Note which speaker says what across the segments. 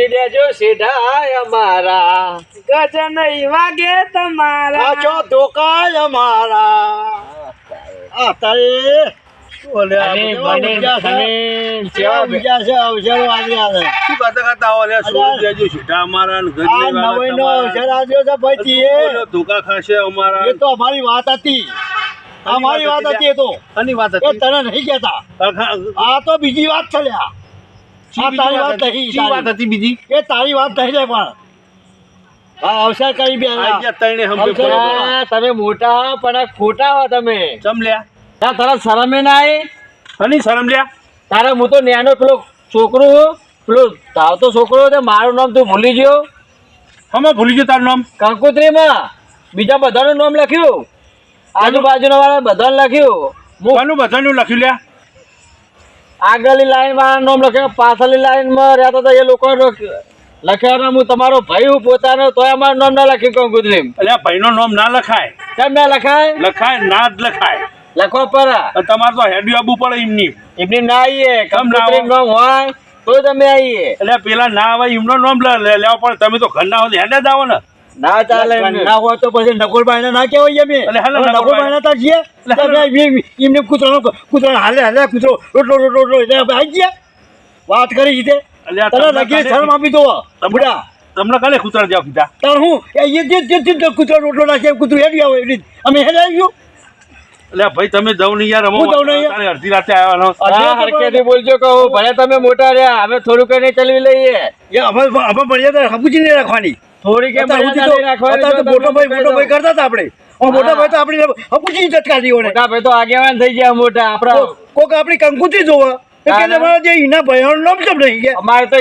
Speaker 1: ચલાવી દેજો સીધા અમારા.
Speaker 2: ગજન વાગે તમારા.
Speaker 3: આજો ધોકાય અમારા. આ તારે છે. છે છે.
Speaker 4: અમારા
Speaker 3: છે
Speaker 4: અમારા.
Speaker 3: અમારી વાત હતી. આ મારી વાત હતી એ તો.
Speaker 4: વાત હતી?
Speaker 3: તને નહીં
Speaker 4: અખા-
Speaker 3: આ તો બીજી વાત છે આ તારી વાત? નહીં
Speaker 4: શી વાત હતી બીજી?
Speaker 3: એ તારી વાત નહીં જાય પણ. આ અવસર કરી બે
Speaker 1: તમે મોટા પણ ખોટા હો તમે.
Speaker 4: ચમ લ્યા?
Speaker 1: તારા તારા શરમે ના આવી
Speaker 4: હની શરમ લ્યા?
Speaker 1: તારા હું તો ન્યાનો પેલો છોકરો પેલો ધાવતો છોકરો હતો મારું નામ તું ભૂલી ગયો.
Speaker 4: હમણાં ભૂલી ગયો તારું નામ?
Speaker 1: કંકોત્રીમાં. બીજા બધાનું નામ લખ્યું. આજુબાજુના વાળા બધાને લખ્યું.
Speaker 4: બધાનું લખ્યું લ્યા?
Speaker 1: આગળની લાઈનમાં નામ લખ્યું પાછળની લાઈનમાં રહેતા હતા એ લોકો લખ્યા હું તમારો ભાઈ હું પોતાનો તોય અમારું નામ ના લખી કહું
Speaker 4: ગુજરી એટલે ભાઈનો નામ ના લખાય?
Speaker 1: કેમ ના લખાય?
Speaker 4: લખાય ના જ લખાય.
Speaker 1: લખવા પર.
Speaker 4: અને તમારે તો હેડ્યું આપવું પડે એમની.
Speaker 1: એમની ના આવીએ
Speaker 4: કેમ ના
Speaker 1: નામ હોય તો તમે આવીએ
Speaker 4: એટલે પેલા ના આવે એમનો નામ લેવા પડે. તમે તો ઘરના હોય હેડે જ આવો ને.
Speaker 1: ના ચાલે
Speaker 3: ના હોય તો પછી નકુરભાઈ ના કહેવાય અમે
Speaker 4: એટલે
Speaker 3: નકુરભાઈ ના છીએ. તો. અમે એમને કૂતરાનો કૂતરાનો હાલે હાલે કૂતરો રોટલો રોટલો રોટલો એટલે આવી ગયા. વાત કરી રીતે. તને લગી શરમ આપી દો બુડા.
Speaker 4: તમને કાલે કૂતરા જાવ કીધા.
Speaker 3: તાર હું? એ જે જે જે કૂતરો રોટલો નાખે કૂતરું હેડી આવે એવી અમે અમે આવી ગયું.
Speaker 4: એટલે ભાઈ તમે જાવ નહીં યાર
Speaker 3: હું જાઉં નહીં
Speaker 4: તારે અડધી રાતે આવવાનો
Speaker 1: હા હરખેથી બોલજો કહું. ભલે તમે મોટા રહ્યા અમે થોડું કઈ ચલવી લઈએ.
Speaker 3: એ અમે મળીએ ત્યાં હબુજી નહીં રાખવાની.
Speaker 1: થોડી કે
Speaker 3: મોટો ભાઈ મોટો ભાઈ કરતા હતા આપણે. મોટા ભાઈ તો આપણી હબુજી જટકા દીઓને
Speaker 1: મોટા ભાઈ તો આગેવાન થઈ ગયા મોટા આપણા.
Speaker 3: કોક આપણી કંકુતી જોવા.
Speaker 1: અમારે તો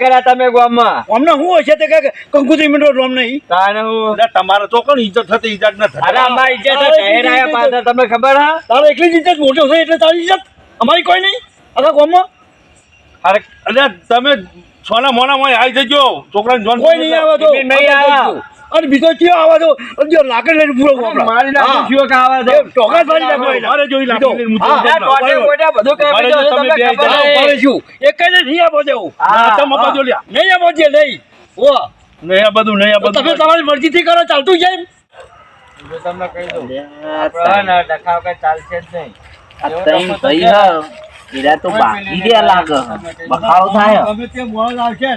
Speaker 1: કર્યા તમે ગામમાં.
Speaker 3: અમને શું હશે તે કે કંકુત્રી મીઠો નામ નહીં?
Speaker 1: તાને હું
Speaker 4: એટલે તમારે તો કોણ ઇજ્જત થતી ઇજ્જત ન થતી.
Speaker 1: અરે અમારી ઇજ્જત ઠહેરાયા પાછળ તમને ખબર હા?
Speaker 3: તારો એટલી જ ઇજ્જત મોટો છે એટલે તારી ઇજ્જત અમારી કોઈ નહીં? આખા ગામમાં?
Speaker 4: અરે તમે સોના મોના મોય આવી જજો. છોકરાને જોન
Speaker 3: કોઈ નહીં આવે તો.
Speaker 1: નહીં આવે.
Speaker 3: અને બીજો કયો આવે તો? જો લાકડ લઈને પૂરો.
Speaker 1: મારી નાખું
Speaker 3: હા.
Speaker 1: કે આવે
Speaker 3: તો? ટોકા ભરી નાખો.
Speaker 4: મારે જોઈ લાકડ લઈને
Speaker 1: ટોટે બોટે બધું
Speaker 4: જો તમે બે
Speaker 1: નહીં.
Speaker 3: એક જ નહીં આપો દેવું.
Speaker 1: હા,
Speaker 4: તમે
Speaker 3: હા.
Speaker 4: લ્યા.
Speaker 3: નહીં આપો જે નહીં. ઓ
Speaker 4: નહીં આ બધું નહીં આ
Speaker 3: બધું તમે
Speaker 4: તમારી
Speaker 3: તમારી મરજીથી કરો ચાલતું જાય
Speaker 1: તમને કહી દઉં. ના ડખાવ કઈ ચાલશે જ નહીં.
Speaker 2: એરા તો બાકી રહ્યા લાગે. બખાડો થાય. હ.
Speaker 3: ગમે તે આવશે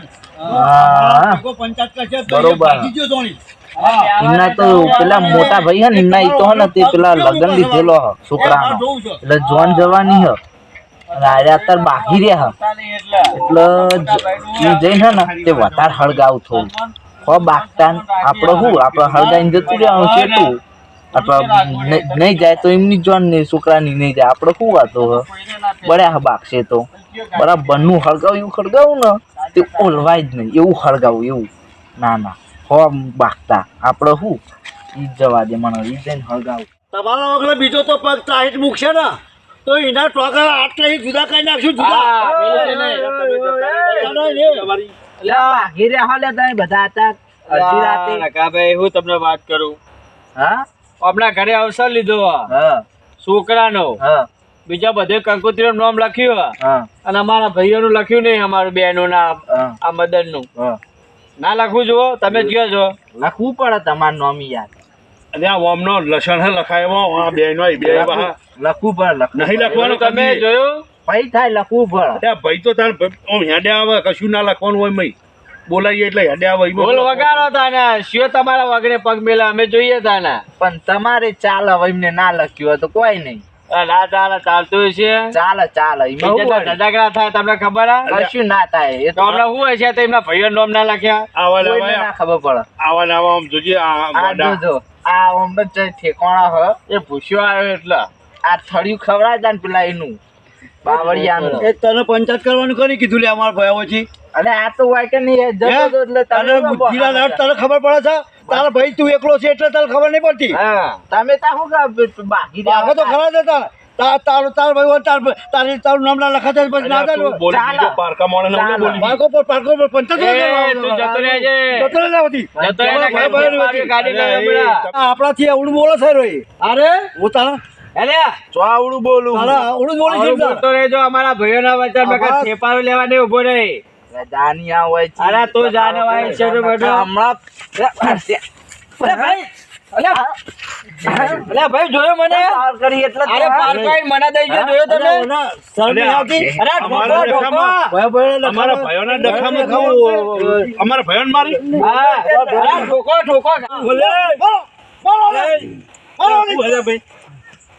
Speaker 3: તો
Speaker 2: બરોબર. એમના તો પેલા મોટા ભાઈ હે ને એમના ઈ તો હે ને તે પેલા લગન લીધેલો હ
Speaker 3: એ
Speaker 2: છોકરાનો.
Speaker 3: આ જોઉં છું.
Speaker 2: એટલે જોન જવાની હ. રાજા આરે બાકી રહ્યા હ. એટલે તું ઈ જઈને હે ને તે વધારે હળગાવ થવું હો બાગતા આપણે શું આપણે હળગાઈને જતું રહેવાનું છે આપણે નહીં- નહીં જાય તો એમની જોન નહીં છોકરાની નહીં જાય આપણે શું વાતો હ બળ્યા બાગશે તો બરાબરનું હળગાવું એવું હળગાવું ને તે ઓલવાય જ નહીં એવું હળગાવું એવું ના ના હો બાગતા આપણે શું ઈ જ જવા દે મને ઈ જઈને હળગાવું
Speaker 3: તમારો વગર બીજો તો પગ તાહીટ મૂકશે ને તો એના ટોકા આટલે જુદા કરી નાખશું જુદા
Speaker 2: બધા હતા અડધી રાતે
Speaker 1: હું તમને વાત કરું
Speaker 2: હા
Speaker 1: આપણા ઘરે અવસર લીધો છોકરાનો.
Speaker 2: હા.
Speaker 1: બીજા બધે કંકોત્રીનું નામ લખ્યું
Speaker 2: હા.
Speaker 1: અને અમારા ભાઈઓનું લખ્યું નહીં અમારું બેનું ના આ મદનનું.
Speaker 2: નું
Speaker 1: ના લખવું જુઓ તમે કયો છો?
Speaker 2: લખવું પડે તમારું નામ યાર
Speaker 4: અને આ ઓમનો લસણ લખાયો આ બે નો બે.
Speaker 2: લખવું પડે લખવું
Speaker 4: નહીં લખવાનું
Speaker 1: તમે જોયું?
Speaker 2: ભાઈ થાય લખવું પડે.
Speaker 4: અરે ભાઈ તો તાર આમ હેડે આવે કશું ના લખવાનું હોય મય. બોલાઈએ એટલે હેડે આવે
Speaker 1: બોલ વગાડો તાના. શિયો તમારા વગડે પગ મેલા અમે જોઈએ તાના.
Speaker 2: પણ તમારે ચાલ હવે એમને ના લખ્યું હોય તો કોઈ નહીં.
Speaker 1: ના ચાલે ચાલતું છે.
Speaker 2: ચાલે ચાલે એમાં શું
Speaker 1: ઇજ્જતના
Speaker 2: વળી?
Speaker 1: ધજાગરા થાય તમને ખબર હા?
Speaker 2: કશું ના થાય એ
Speaker 1: તો
Speaker 2: તો
Speaker 1: હમણાં શું હશે તો એમના ભાઈઓ નામ ના લખ્યા.
Speaker 4: આવા ને
Speaker 2: ખબર પડે.
Speaker 4: આવા ને આમ જોજે આ
Speaker 2: આ આ ઓમ ઠેકોણા હ.
Speaker 1: એ ભૂસ્યો આવ્યો એટલે.
Speaker 2: આ થળિયું ખવડાવે ને પેલા એનું. બાવળિયાનું.
Speaker 3: એ તને પંચાયત કરવાનું કરી કીધું લે અમારા ભાઈઓ છે
Speaker 2: અને આ તો હોય નહીં જતો એટલે
Speaker 3: તને બુદ્ધિના લાડ તને ખબર પડે છે? તારા ભાઈ તું એકલો છે એટલે તને ખબર નહીં પડતી.
Speaker 2: તમે તા શું કા બાકી
Speaker 3: તો ખરા જ હતા તાર તાર તાર ભાઈ તાર તારી તારું નામ ના લખાતા પછી ના થાય
Speaker 4: બોલી. પારકા
Speaker 3: પર પાર્કો પર
Speaker 1: જતો રહેજે.
Speaker 3: જતો.
Speaker 1: જતો ગાડી લઈ.
Speaker 3: આ આપણાથી અવળું બોલો છે
Speaker 1: અરે?
Speaker 3: હું તારા
Speaker 1: અરે!
Speaker 4: ચોઆવડું બોલું
Speaker 3: અવળું બોલે છે
Speaker 1: આવડું બોલતો રહેજો અમારા ભાઈઓના વચન લેવા નહીં ઊભો રહે.
Speaker 2: જાનિયા હોય છે.
Speaker 1: અરે તો જાનિયા હોય છે તો.
Speaker 2: હમણાં
Speaker 1: અરે ભાઈ! અલ્યા અલ્યા ભાઈ જોયો મને?
Speaker 2: પાર કરી એટલે
Speaker 1: અરે પાર કરીને મને દઈ ગયો જોયો તમે?
Speaker 3: શરમી આવતી?
Speaker 1: અરે
Speaker 4: અમારા
Speaker 1: ઠોકો,
Speaker 4: ડખામાં-
Speaker 1: ઠોકો.
Speaker 3: ભય ભય
Speaker 4: અમારા ભાઈઓના ડખામાં ખાવું અમારા ભાઈઓને મારી?
Speaker 1: હા, અરે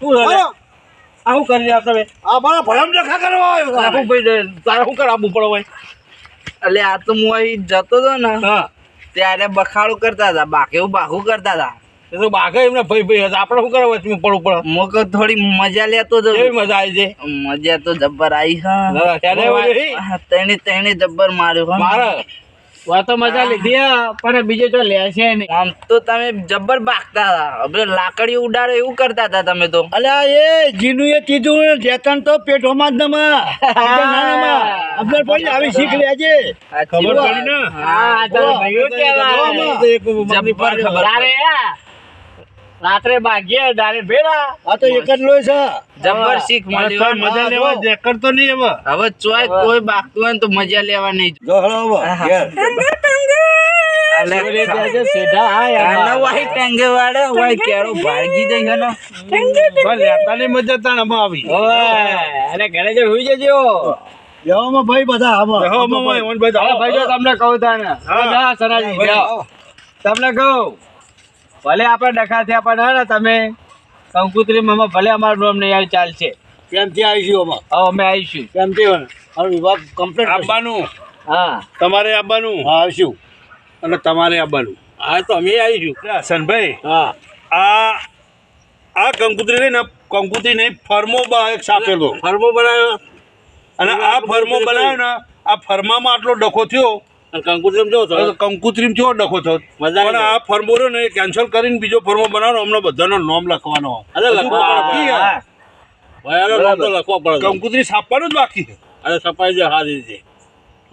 Speaker 1: ઠોકો ઠોકો
Speaker 4: આવું કરી રહ્યા તમે?
Speaker 3: આ મારા ભયમ દેખા કરવા આવ્યો?
Speaker 4: આવું ભાઈ તારે શું કરાવવું પડે ભાઈ
Speaker 2: એટલે આ તો હું અહીં જતો હતો ને
Speaker 4: હા.
Speaker 2: ત્યારે બખાડું કરતા હતા બાકી બાહુ કરતા હતા.
Speaker 4: એ તો બાઘા એમને ભાઈ ભાઈ હતા. આપણે શું કરવા વચમાં પડવું પડે
Speaker 2: હું થોડી મજા લેતો હતો.
Speaker 4: કેવી મજા આવી છે?
Speaker 2: મજા તો જબ્બર આવી હા. તેણે તેણે જબ્બર માર્યો.
Speaker 4: મારે?
Speaker 1: વાતો મજા લીધી પણ બીજે તો લેશે નહીં.
Speaker 2: આમ તો તમે જબ્બર બાગતા હતા. હવે લાકડી ઉડાડો એવું કરતા હતા તમે તો.
Speaker 3: અલ્યા એ જીનું એ કીધું જેતન તો પેટોમાં જ નમા. અબ્દુલ પડી આવી શીખ લેજે
Speaker 4: ખબર પડી ને?
Speaker 1: હા
Speaker 4: તો ભાઈઓ કેવા?
Speaker 2: જબ્બર ખબર
Speaker 1: અરે રાત્રે ભાગીએ દારે ભેરા
Speaker 3: આ તો એક જ લોહી છે.
Speaker 2: જબર શીખ
Speaker 4: મળ્યો મજા લેવા દે કરતો નહીં હવે
Speaker 2: હવે ચોય કોઈ બાગતું હોય તો મજા લેવા નહીં.
Speaker 3: જો હળો હવે,
Speaker 1: જે જો તમને કહું ભલે આપણે ડખા થયા પણ હે ને તમે કંકુત્રી મામા ભલે અમારો નામ નહીં આવી ચાલશે.
Speaker 3: કેમથી આવીશું અમે
Speaker 1: હવે અમે આવીશું.
Speaker 3: કેમથી અમારો હવે વિભાગ કમ્પ્લીટ.
Speaker 4: આવવાનું
Speaker 1: હા.
Speaker 4: તમારે આવવાનું
Speaker 3: હા, આવીશું.
Speaker 4: અને તમારે આવવાનું હા તો અમે આવીશું. હસનભાઈ
Speaker 3: હા.
Speaker 4: આ આ કંકુત્રી નહીં ને કંકુતરી નહીં ફર્મો એક છાપેલો. ફર્મો બનાવ્યો. અને આ ફર્મો બનાવ્યો ને આ ફર્મામાં આટલો ડખો થયો કંકુત્રીમ જો કંકુત્રીમ કેવો ડખો થયો? પણ આ ફર્મો રહ્યો ને કેન્સલ કરીને બીજો ફર્મો બનાવવાનો અમને બધાનો નામ લખવાનો. હજુ બાકી પડે. કંકુત્રી છાપવાનું જ બાકી છે.
Speaker 3: અરે છપાઈ જાય સારી રીતે.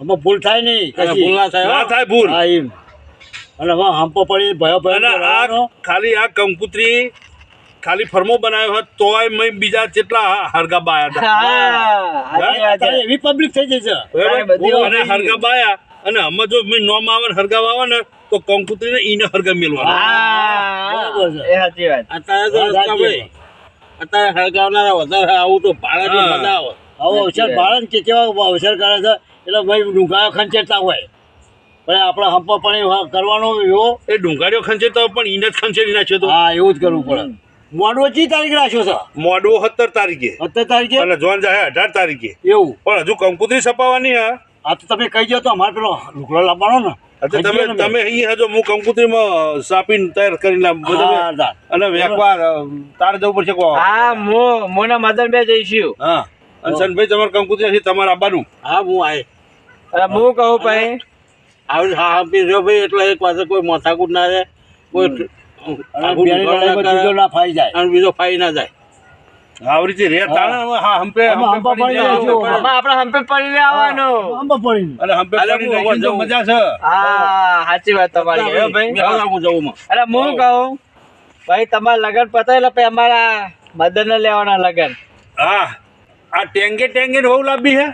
Speaker 3: અમે ભૂલ થાય નહીં. ભૂલ
Speaker 4: ના થાય ભૂલ.
Speaker 3: હા, એમ. અને હવે હંપો પડી ભયો ભયો
Speaker 4: ખાલી આ કંકુત્રી ખાલી ફર્મો બનાવ્યો હોત તોય મેં બીજા કેટલા હરગા બાયા
Speaker 1: હા, સાચી વાત છે.
Speaker 3: અત્યારે એવી પબ્લિક થઈ
Speaker 4: જશે અને હરગા બાયા અને આમાં જો મેં નોમ આવે ને હરગાવ આવે ને તો કંકુત્રી ને ઈને હરગા મેળવાના
Speaker 1: હા, એ સાચી વાત.
Speaker 3: અત્યારે તો
Speaker 5: અત્યારે હળગાવનારા વધારે આવું તો ભાડે. મજા આવે.
Speaker 3: આવો અવસર બાળક કે કેવા અવસર કરે છે? એટલે ભાઈ ડુંગા ખંચેરતા હોય. પણ આપણે હંપો પણ કરવાનો એવો.
Speaker 4: એ ડુંગાડીઓ ખંચેરતા હોય પણ ઈને જ ખંચેરી નાખ્યો તો.
Speaker 3: હા એવું જ કરવું પડે. મોડવો ચી તારીખ રાખ્યો છે?
Speaker 4: મોડવો સત્તર તારીખે.
Speaker 3: સત્તર તારીખે?
Speaker 4: અને જોન જાય અઢાર તારીખે.
Speaker 3: એવું.
Speaker 4: પણ હજુ કંકુત્રી છપાવવાની હા.
Speaker 3: આ તો તમે કહી દો તો અમારે પેલો લુકડો લાવવાનો ને.
Speaker 4: એટલે તમે તમે અહીંયા હજો હું કંકુત્રીમાં સાપીને તૈયાર કરીને અને વેકવા તારે જવું પડશે કહો.
Speaker 1: હા મો મોના મદન બે જઈશું.
Speaker 4: હા. અને સનભાઈ તમારે કંકુત્રી હશે તમારે આવવાનું
Speaker 5: હા હું આય.
Speaker 1: અરે હું કહું ભાઈ.
Speaker 5: આવું હા આપી રહ્યો ભાઈ એટલે એક પાસે કોઈ માથાકૂટ ના રહે કોઈ
Speaker 3: બીજો ના ફાઈ જાય.
Speaker 5: અને બીજો ફાઈ ના જાય.
Speaker 4: આવી રીતે રે તાણે હા હંપે હંપે પડી
Speaker 3: પડી. જઈશું.
Speaker 1: આપણે હંપે પડી લેવાનું
Speaker 3: આંબા પડીને.
Speaker 4: અને હંપે
Speaker 5: અરે
Speaker 4: પડી જાય મજા છે.
Speaker 1: હા સાચી વાત તમારી હે ભાઈ.
Speaker 5: હું જવું માં.
Speaker 1: અરે હું કહું? ભાઈ તમારા લગન પતાય એટલે પછી અમારા મદન ને લેવાના લગન.
Speaker 4: હા આ ટેંગે ટેંગે વહુ લાંબી હે?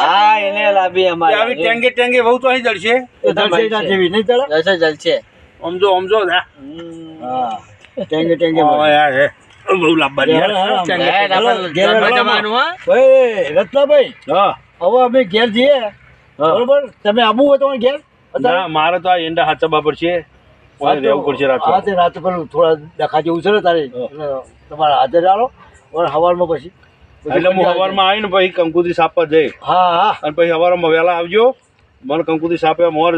Speaker 1: હા એને લાંબી
Speaker 4: અમારે. આવી ટેંગે ટેંગે વહુ તો અહીં જડશે
Speaker 3: જળશે ધરશે જેવી નહીં ચડે?
Speaker 1: જળશે જળશે.
Speaker 4: સમજો સમજો હા
Speaker 3: ટેંગે ટેંગે
Speaker 4: યાર હે. બહુ લાંબાની
Speaker 3: ભાઈ રત્નાભાઈ હવે અમે ઘેર જઈએ બરોબર? તમે આવું હોય તમારે ઘેર?
Speaker 4: ના મારે તો આ એંડા હાચવા પડશે રહેવું પડશે રાતે.
Speaker 3: હા તે રાતે પેલું થોડા દખા જેવું છે ને તારે. તમારા હાજર આવો અને સવારમાં પછી.
Speaker 4: એટલે હું સવારમાં આવીને પછી કંકુતી સાપવા જઈ
Speaker 3: હા હા.
Speaker 4: અને પછી સવારમાં વહેલા આવજો. મને કંકુતી સાપે મોર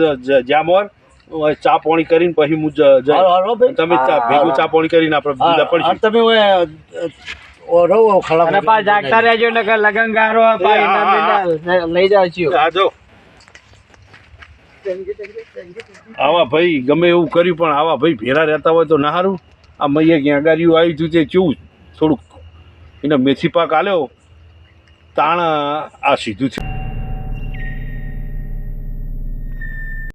Speaker 4: જ્યાં મોર. ચા પાણી કરીને પછી હું તમે ચા- ભેગું ચા પાણી કરીને આપણે
Speaker 3: તમે રહો ખડા
Speaker 1: અને પા જાગતા રહેજો ને લગન ગારો પા લઈ જાવ
Speaker 4: હા જો. આવા ભાઈ ગમે એવું કર્યું પણ આવા ભાઈ ભેરા રહેતા હોય તો ના સારું આ મૈયે ક્યાં ગાડીઓ આવી તે કેવું થોડુંક એને મેથી પાક આલ્યો. તાણ આ સીધું થયું